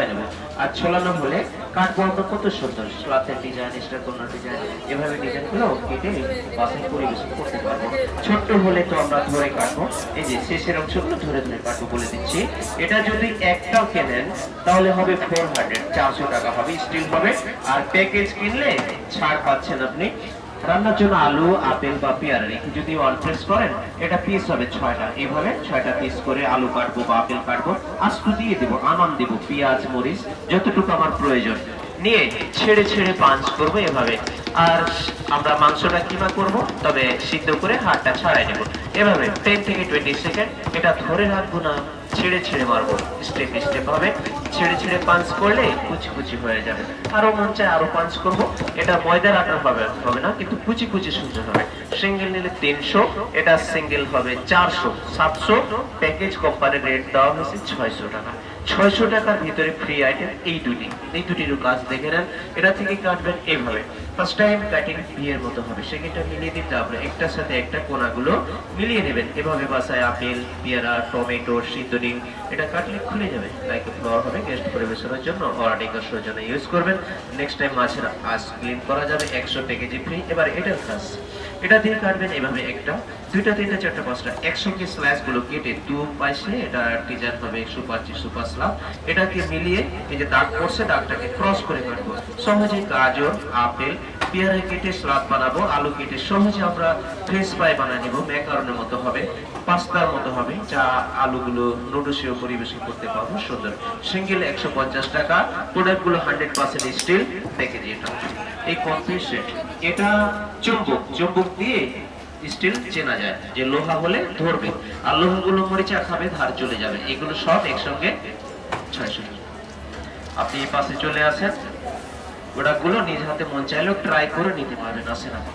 ছোলাই নেব। আর ছোলানো হলে আমরা কত সুন্দর? স্লাতের ডিজাইন স্টার ডিজাইন এভাবে ডিজাইনগুলো কেটে বাসায় পরিবেশন করতে পারব। ছোট্ট হলে তো আমরা ধরে কাটবো। এই যে শেষের অংশগুলো ধরে ধরে কাটবো বলে দিচ্ছি। এটা যদি একটাও কেনেন, তাহলে হবে ফোর হান্ড্রেড চারশো টাকা হবে স্টিল হবে। আর প্যাকেজ কিনলে ছাড় পাচ্ছেন আপনি রান্নার জন্য আলু, আপেল বা পেয়ারা রেখে যদি ওয়ান প্রেস করেন, এটা পিস হবে ছয়টা। এইভাবে ছয়টা পিস করে আলু কাটবো বা আপেল কাটবো। আস্ত দিয়ে দেবো আনাম দেবো, পেঁয়াজ, মরিচ, যতটুকু আমার প্রয়োজন। নিয়ে ছেড়ে ছেড়ে পাঞ্চ করব এভাবে। আর আমরা মাংসটা কিমা করব, তবে সিদ্ধ করে হাড়টা ছাড়াই নেব। এভাবে টেন থেকে টোয়েন্টি সেকেন্ড এটা ধরে রাখব না, ছেড়ে ছেড়ে মারবো। স্টেপ স্টেপ হবে ছেড়ে ছেড়ে পাঞ্চ করলে কুচি কুচি হয়ে যাবে। আরও মন চায় আরও পাঞ্চ করব। এটা ময়দার আটার হবে হবে না, কিন্তু কুচি কুচি সুন্দর হবে। সিঙ্গেল নিলে তিনশো, এটা সিঙ্গেল হবে চারশো, সাতশো প্যাকেজ কোম্পানির রেট দেওয়া হয়েছে ছয়শো টাকা। ছয়শো টাকার ভিতরে ফ্রি আইটেম এই দুটি। এই দুটিরও কাজ দেখে নেন। এটা থেকে কাটবেন এইভাবে ফার্স্ট টাইম কাটিং বিয়ের মতো হবে। সেকেন্ডটা মিলিয়ে দিতে হবে একটার সাথে একটা কোনাগুলো মিলিয়ে নেবেন। এভাবে বাসায় আপেল, পেয়ারা, টমেটো, সিদ্ধ ডিম, এটা কাটলে খুলে যাবে। লাইক ফ্লোর হবে গেস্ট পরিবেশনের জন্য অর্ডার করার জন্য ইউজ করবেন। নেক্সট টাইম মাছের আঁশ ক্লিন করা যাবে, একশো কেজি ফ্রি এবার এটার কাজ। এটা দিয়ে কাটবেন এভাবে একটা, দুইটা, তিনটা, চারটা, পাঁচটা একসঙ্গে স্ল্যাশগুলো কেটে দু পাশে এটা ডিজাইন হবে সুপার জি সুপার স্লাব এটাকে মিলিয়ে এই যে দাগ পড়ছে, দাগটাকে ক্রস করে কাটবো। সহজে গাজর, আপেল, পেয়ারা কেটে স্লাদ বানাবো, আলু কেটে সহজে আমরা ফ্রেঞ্চ ফ্রাই বানিয়ে নিব ম্যাকারনের মতো হবে, পাস্তার মতো হবে, যা আলুগুলো নুডলসীয় পরিবেশন করতে পারব, সুন্দর। সিঙ্গেল একশো পঞ্চাশ টাকা প্রোডাক্টগুলো হান্ড্রেড পার্সেন্ট স্টিল প্যাকেজ এটা। এই কমপ্লিট সেট এটা চুম্বক চুম্বক দিয়ে স্টিল চেনা যায়, যে লোহা হলে ধরবে। আর লোহাগুলো মরিচা খাবে, ধার চলে যাবে। এগুলো সব একসঙ্গে আপনি এই পাশে চলে আসেন। প্রোডাক্টগুলো নিজ হাতে মন চাইলেও ট্রাই করে নিতে পারবেন, আসেন আপনি